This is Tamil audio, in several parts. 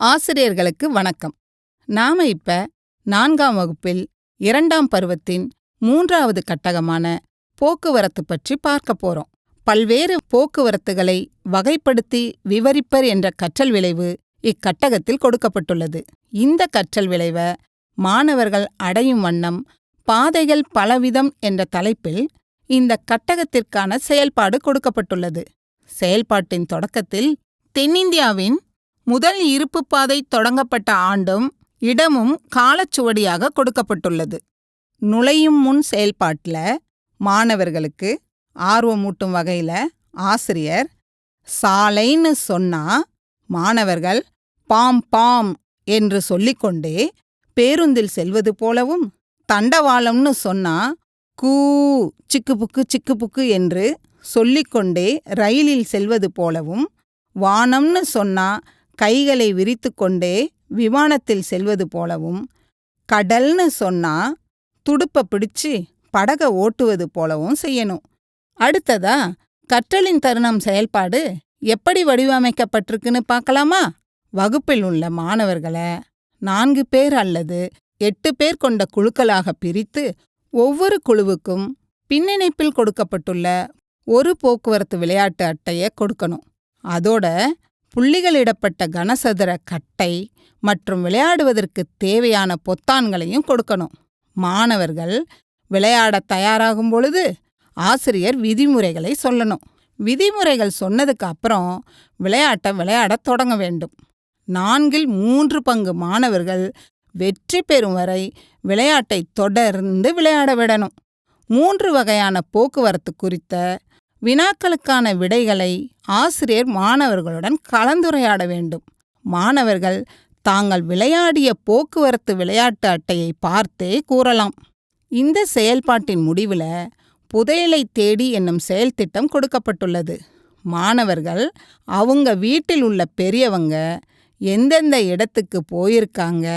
ஆசிரியர்களுக்கு வணக்கம். நாம இப்ப நான்காம் வகுப்பில் இரண்டாம் பருவத்தின் மூன்றாவது கட்டகமான போக்குவரத்து பற்றி பார்க்க போறோம். பல்வேறு போக்குவரத்துகளை வகைப்படுத்தி விவரிப்பர் என்ற கற்றல் விளைவு இக்கட்டகத்தில் கொடுக்கப்பட்டுள்ளது. இந்த கற்றல் விளைவை மாணவர்கள் அடையும் வண்ணம் பாதைகள் பலவிதம் என்ற தலைப்பில் இந்த கட்டகத்திற்கான செயல்பாடு கொடுக்கப்பட்டுள்ளது. செயல்பாட்டின் தொடக்கத்தில் தென்னிந்தியாவின் முதல் இருப்புப் பாதை தொடங்கப்பட்ட ஆண்டும் இடமும் காலச்சுவடியாக கொடுக்கப்பட்டுள்ளது. நுழையும் முன் செயல்பாட்டில் மாணவர்களுக்கு ஆர்வமூட்டும் வகையில ஆசிரியர் சாலைன்னு சொன்னா மாணவர்கள் பாம் பாம் என்று சொல்லிக்கொண்டே பேருந்தில் செல்வது போலவும் தண்டவாளம்னு சொன்னா கூ சிக்குபுக்கு சிக்குபுக்கு என்று சொல்லிக்கொண்டே ரயிலில் செல்வது போலவும் வானம்னு சொன்னா கைகளை விரித்துக்கொண்டே விமானத்தில் செல்வது போலவும் கடல்னு சொன்னா துடுப்ப பிடிச்சு படக ஓட்டுவது போலவும் செய்யணும். அடுத்ததா கற்றலின் தருணம் செயல்பாடு எப்படி வடிவமைக்கப்பட்டிருக்குன்னு பார்க்கலாமா? வகுப்பில் உள்ள மாணவர்களை நான்கு பேர் அல்லது எட்டு பேர் கொண்ட குழுக்களாக பிரித்து ஒவ்வொரு குழுவுக்கும் பின்னிணைப்பில் கொடுக்கப்பட்டுள்ள ஒரு போக்குவரத்து விளையாட்டு அட்டையை கொடுக்கணும். அதோட புள்ளிகளிடப்பட்ட கனசதுர கட்டை மற்றும் விளையாடுவதற்கு தேவையான பொத்தான்களையும் கொடுக்கணும். மாணவர்கள் விளையாடத் தயாராகும் பொழுது ஆசிரியர் விதிமுறைகளை சொல்லணும். விதிமுறைகள் சொன்னதுக்கு அப்புறம் விளையாட்டை விளையாடத் தொடங்க வேண்டும். நான்கில் மூன்று பங்கு மாணவர்கள் வெற்றி பெறும் வரை விளையாட்டை தொடர்ந்து விளையாட விடணும். மூன்று வகையான போக்குவரத்து குறித்த வினாக்களுக்கான விடைகளை ஆசிரியர் மாணவர்களுடன் கலந்துரையாட வேண்டும். மாணவர்கள் தாங்கள் விளையாடிய போக்குவரத்து விளையாட்டு அட்டையை பார்த்தே கூறலாம். இந்த செயல்பாட்டின் முடிவுல புதையலை தேடி என்னும் செயல்திட்டம் கொடுக்கப்பட்டுள்ளது. மாணவர்கள் அவங்க வீட்டில் உள்ள பெரியவங்க எந்தெந்த இடத்துக்கு போயிருக்காங்க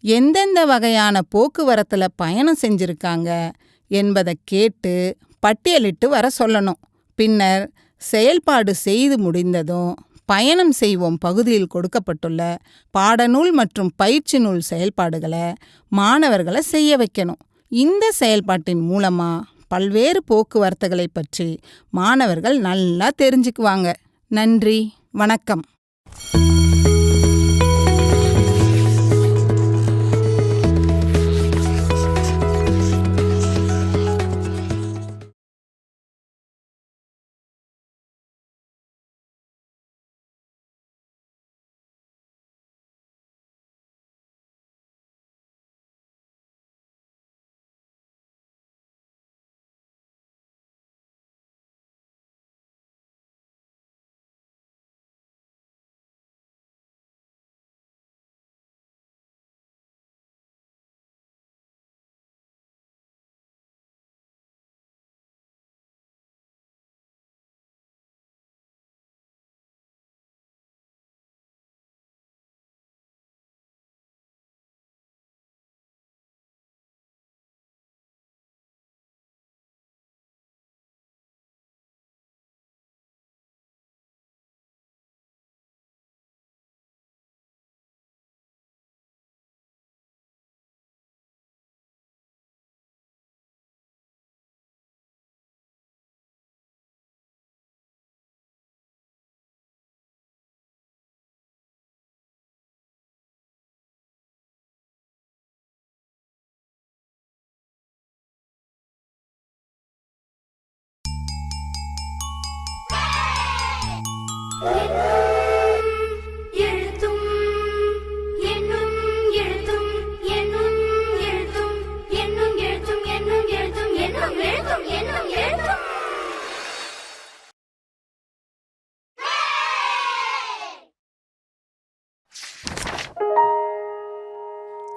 எந்தெந்த வகையான போக்குவரத்துல பயணம் செஞ்சிருக்காங்க என்பதை கேட்டு பட்டியலிட்டு வர சொல்லணும். பின்னர் செயல்பாடு செய்து முடிந்ததும் பயணம் செய்வோம் பகுதியில் கொடுக்கப்பட்டுள்ள பாடநூல் மற்றும் பயிற்சி நூல் செயல்பாடுகளை மாணவர்களை செய்ய வைக்கணும். இந்த செயல்பாட்டின் மூலமா பல்வேறு போக்குவரத்துகளை பற்றி மாணவர்கள் நல்லா தெரிஞ்சுக்குவாங்க. நன்றி வணக்கம்.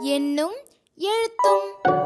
என்னும் எழுத்தும்.